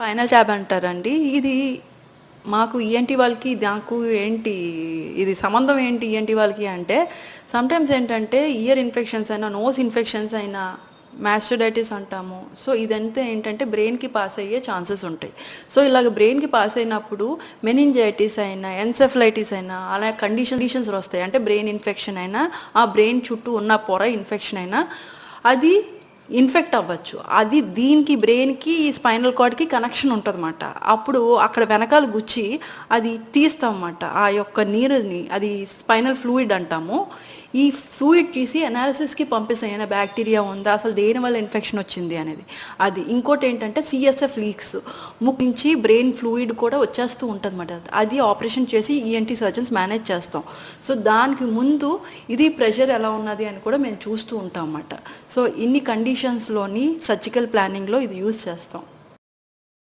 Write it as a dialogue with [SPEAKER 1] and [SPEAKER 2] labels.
[SPEAKER 1] Final tab అంటారండి. ఇది మాకు ఈఎన్టీ వాళ్ళకి నాకు ఏంటి ఇది సంబంధం ఏంటి ఈఎన్టీ వాళ్ళకి అంటే సమ్టైమ్స్ ఏంటంటే ఇయర్ ఇన్ఫెక్షన్స్ అయినా నోస్ ఇన్ఫెక్షన్స్ అయినా మ్యాస్టోడైటిస్ అంటాము. సో ఇదంతా ఏంటంటే బ్రెయిన్కి పాస్ అయ్యే ఛాన్సెస్ ఉంటాయి. సో ఇలాగ బ్రెయిన్కి పాస్ అయినప్పుడు మెనింజైటిస్ అయినా ఎన్సెఫలైటిస్ అయినా అలా కండిషన్ కండిషన్స్ వస్తాయి. అంటే బ్రెయిన్ ఇన్ఫెక్షన్ అయినా ఆ బ్రెయిన్ చుట్టూ ఉన్న పొర ఇన్ఫెక్షన్ అయినా అది ఇన్ఫెక్ట్ అవ్వచ్చు. అది దీనికి బ్రెయిన్కి ఈ స్పైనల్ కార్డ్కి కనెక్షన్ ఉంటుందన్నమాట. అప్పుడు అక్కడ వెనకాల గుచ్చి అది తీస్తామన్నమాట. ఆ యొక్క నీరుని అది స్పైనల్ ఫ్లూయిడ్ అంటాము. ఈ ఫ్లూయిడ్ తీసి అనాలిసిస్కి పంపిస్తాం. ఏమైనా బ్యాక్టీరియా ఉందా? అసలు దేని వల్ల ఇన్ఫెక్షన్ వచ్చింది అనేది. అది ఇంకోటి ఏంటంటే సిఎస్ఎఫ్ లీక్స్ ముక్కు నుంచి బ్రెయిన్ ఫ్లూయిడ్ కూడా వచ్చేస్తూ ఉంటుంది అది ఆపరేషన్ చేసి ఈఎన్టీ సర్జన్స్ మేనేజ్ చేస్తాం. సో దానికి ముందు ఇది ప్రెషర్ ఎలా ఉన్నది అని కూడా మేము చూస్తూ ఉంటాం అన్నమాట. సో ఇన్ని కండిషన్స్లోని సర్జికల్ ప్లానింగ్లో ఇది యూజ్ చేస్తాం.